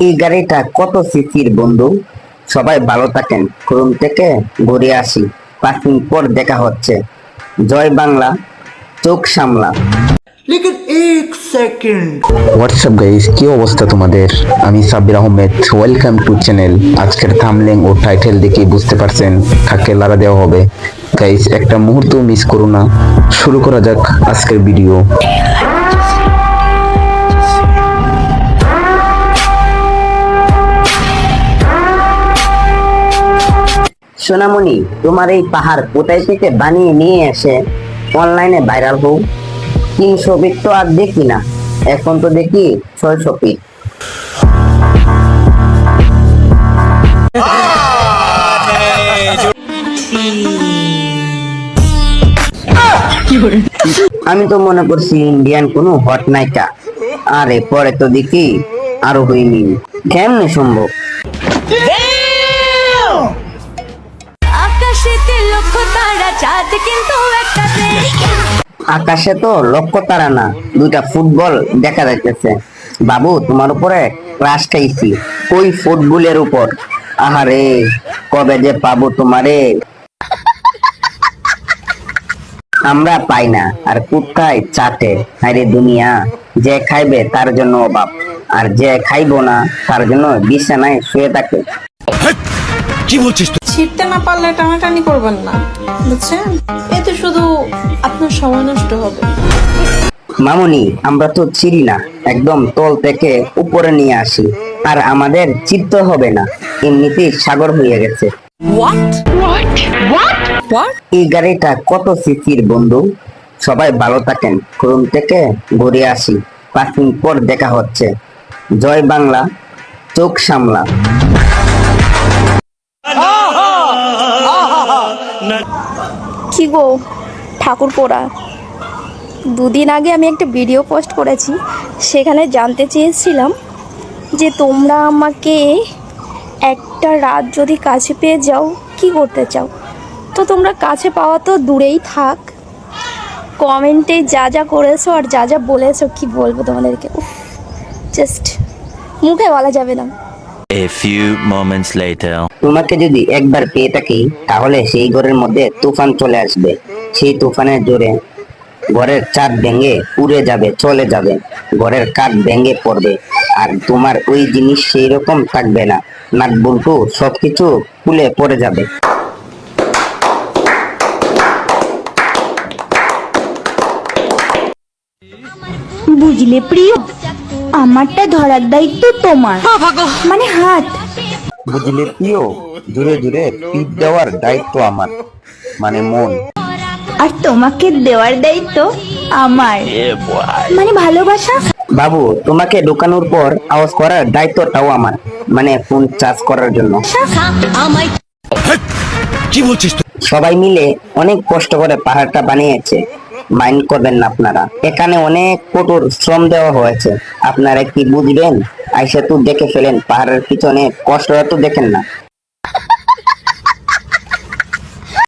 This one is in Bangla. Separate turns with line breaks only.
এই গাড়িটা কত সিসির বন্ধু? সবাই ভালো থাকেন। শোরুম থেকে ঘুরে আসি। পাঁচ পর দেখা হচ্ছে। জয় বাংলা। চোখ সামলা।
হোয়াটসঅ্যাপ গাইস কি অবস্থা তোমাদের? আমি Sabir Ahmed. Welcome to channel আজকের থামলিং ও টাইটেল দেখে বুঝতে পারছেন কাকে লারা দেওয়া হবে। গাইস একটা মুহূর্ত মিস করো না। শুরু করা যাক আজকের ভিডিও
সোনামণি, তোমার এই পাহাড় কোথায় থেকে বানিয়ে নিয়ে এসে অনলাইনে ভাইরাল হও? তিনশো পিট তো আর দেখি না। এখন তো দেখি ছয়শো পিট আমি তো মনে করছি ইন্ডিয়ান কোনো হট নায়িকা। আরে, পরে তো দেখি আরও হইনি। কেমনে সম্ভব?
চাঁদ কিন্তু একটা
আকাশে তো লক্ষ্য তারা না দুইটা ফুটবল দেখা যাইতেছে। বাবু তোমার উপরে ক্রাশ খাইছি। ওই ফুটবলের উপর? আহারে কবে যে পাবো তোমারে? আমরা পাই না আর কোথায় চাটে? আরে দুনিয়া যে খাইবে তার জন্য অভাব আর যে খাইবো না তার জন্য বিছানায় শুয়ে থাকে।
ছিটতে না পারলে টানাটানি করবেন না বুঝছেন? এতে শুধু আপনার সময় নষ্ট হবে।
মামুনি আমরা তো চিনি না একদম তল থেকে উপরে নিয়ে আসি আর আমাদের চিত্ত হবে না এমনিতেই সাগর হয়ে গেছে। এই গাড়িটা কত সিসির বন্ধু? সবাই ভালো থাকেন ক্রোম থেকে ঘুরে আসি পাঁচ মিনিট পর দেখা হচ্ছে। জয় বাংলা চোখ সামলা।
কি গো? ঠাকুর পোড়া। দুদিন আগে আমি একটা ভিডিও পোস্ট করেছি, সেখানে জানতে চেয়েছিলাম যে তোমরা আমাকে একটা রাত যদি কাছে পেয়ে যাও, কি করতে চাও? তো তোমরা কাছে পাওয়া তো দূরেই থাক। কমেন্টে যা যা করেছ আর যা যা বলেছ, কি বলব তোমাদেরকে? জাস্ট মুখে বলা যাবে না।
A few moments later.
তোমাকে যদি একবার পেয়ে থাকি তাহলে সেই ঘরের মধ্যে তুফান চলে আসবে। সেই তুফানের জোরে ঘরের চাঁদ ভেঙে উড়ে যাবে চলে যাবে। ঘরের কাঠ ভেঙে পড়বে। আর তোমার ওই জিনিস সেই রকম থাকবে না। নাট বল্টু সবকিছু খুলে পড়ে যাবে।
বুঝলে প্রিয়? আমারটা ধরার দায়িত্ব তোমার। মানে হাত।
বুঝলে প্রিয়? দূরে দূরে পিট দেওয়ার দায়িত্ব আমার মানে মন।
আর তোমাকে দেওয়ার দায়িত্ব আমার। মানে ভালোবাসা?
বাবু তোমাকে ঢোকানোর পর আওয়াজ করার দায়িত্বটাও আমার মানে ফোন চার্জ করার জন্য।
আমায়
সবাই মিলে অনেক কষ্ট করে পাহাড়টা বানিয়েছে। মাইন্ড করবেন না আপনারা। এখানে অনেক কঠোর শ্রম দেওয়া হয়েছে। আপনারা কি বুঝবেন? আইসা তো দেখে ফেলেন, পাহাড়ের পিছনে কষ্ট তো দেখেন না।